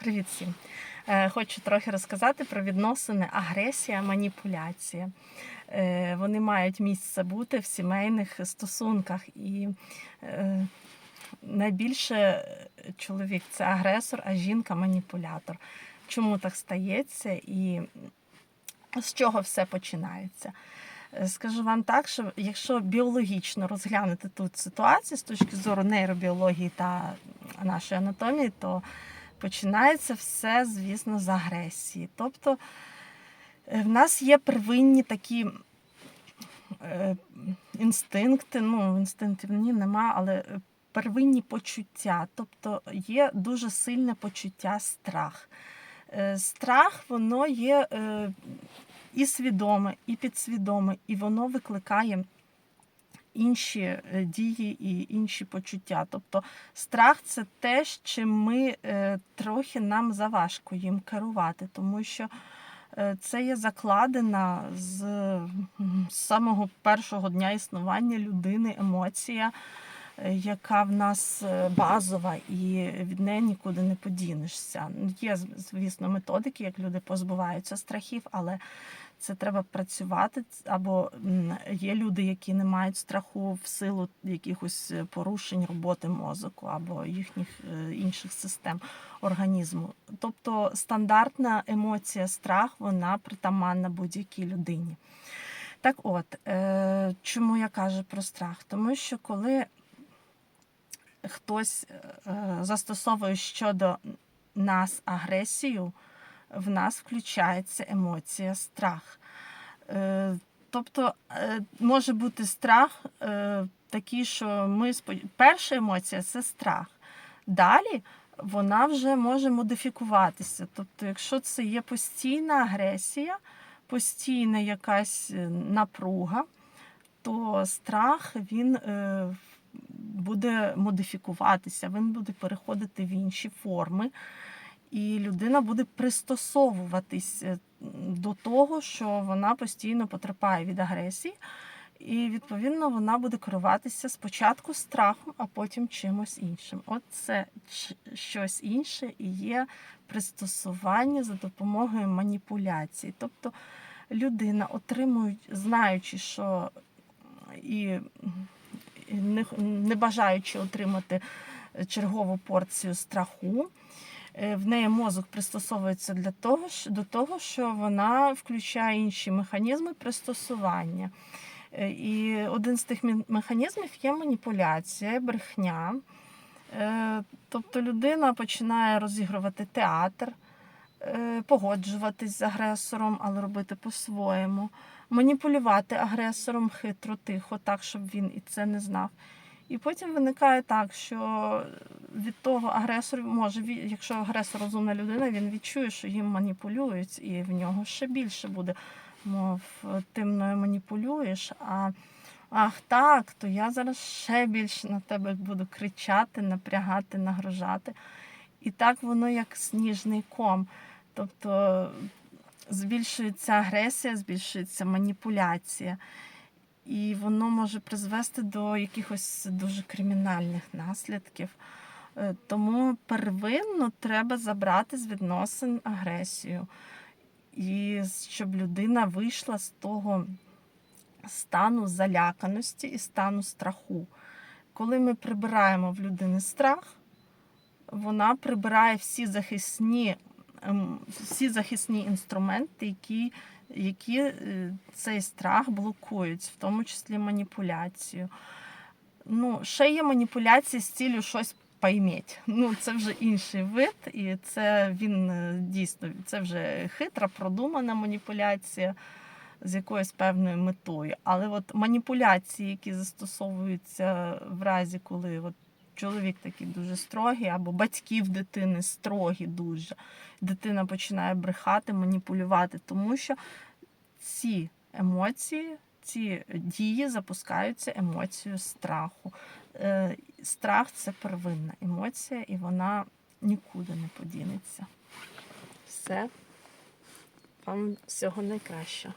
Привіт всім! Е, Хочу трохи розказати про відносини агресія, маніпуляція. Е, Вони мають місце бути в сімейних стосунках. І е, найбільше чоловік це агресор, а жінка маніпулятор. Чому так стається і з чого все починається? Скажу вам так, що якщо біологічно розглянути тут ситуацію з точки зору нейробіології та нашої анатомії, то починається все, звісно, з агресії. Тобто е, в нас є первинні такі е, інстинкти, ну, інстинктів ні, нема, але е, первинні почуття. Тобто є дуже сильне почуття страх. Страх, воно є і свідоме, і підсвідоме, і воно викликає інші е, дії і інші почуття. Тобто страх це те, чим ми е, трохи нам заважко їм керувати, тому що е, це є закладена з самого першого дня існування людини емоція. Яка в нас е, базова і від неї нікуди не подінешся. Є, звісно, методики, як люди позбуваються страхів, але це треба працювати. Або є люди, які не мають страху в силу якихось е, порушень роботи мозку або їхніх е, інших систем організму. Тобто стандартна емоція страх, вона притаманна будь-якій людині. Так от, чому я кажу про страх? Тому що коли хтось е, застосовує щодо нас агресію, в нас включається емоція страх. Е, Тобто е, може бути страх е, такий, що ми перша емоція це страх. Далі вона вже може модифікуватися. Тобто, якщо це є постійна агресія, постійна якась е, напруга, то страх він е, буде модифікуватися, він буде переходити в інші форми, і людина буде пристосовуватись е, до того, що вона постійно потерпає від агресії. І відповідно вона буде керуватися спочатку страхом, а потім чимось іншим. От це щось інше і є пристосування за допомогою маніпуляцій. Тобто людина отримує, знаючи, що і не, не бажаючи отримати чергову порцію страху, е, в неї мозок пристосовується для того, до того, що вона включає інші механізми пристосування. Е, І один з тих механізмів є маніпуляція, брехня. Е, Тобто людина починає розігрувати театр, е, погоджуватись з агресором, але робити по-своєму, маніпулювати агресором хитро, тихо, так, щоб він і це не знав. І потім виникає так, що від того агресор може, якщо агресор розумна людина, він відчує, що їм маніпулюють, і в нього ще більше буде, мов ти мною маніпулюєш. А ах так, то я зараз ще більше на тебе буду кричати, напрягати, нагрожати. І так воно як сніжний ком. Тобто збільшується агресія, збільшується маніпуляція. І воно може призвести до якихось дуже кримінальних наслідків. Е, Тому первинно треба забрати з відносин агресію. І щоб людина вийшла з того стану заляканості і стану страху. Коли ми прибираємо в людини страх, вона прибирає всі захисні, всі захисні інструменти, які, які е, цей страх блокують, в тому числі маніпуляцію. Ну, ще є маніпуляції з ціллю щось пойметь. Ну, це вже інший вид, і це він е, дійсно це вже хитра, продумана маніпуляція з якоюсь певною метою. Але от маніпуляції, які застосовуються в разі, коли от чоловік такий дуже строгий, або батьків дитини строгі дуже, дитина починає брехати, маніпулювати, тому що ці емоції, ці дії запускаються емоцією страху. Е, Страх це первинна емоція, і вона нікуди не подінеться. Все. Вам всього найкращого.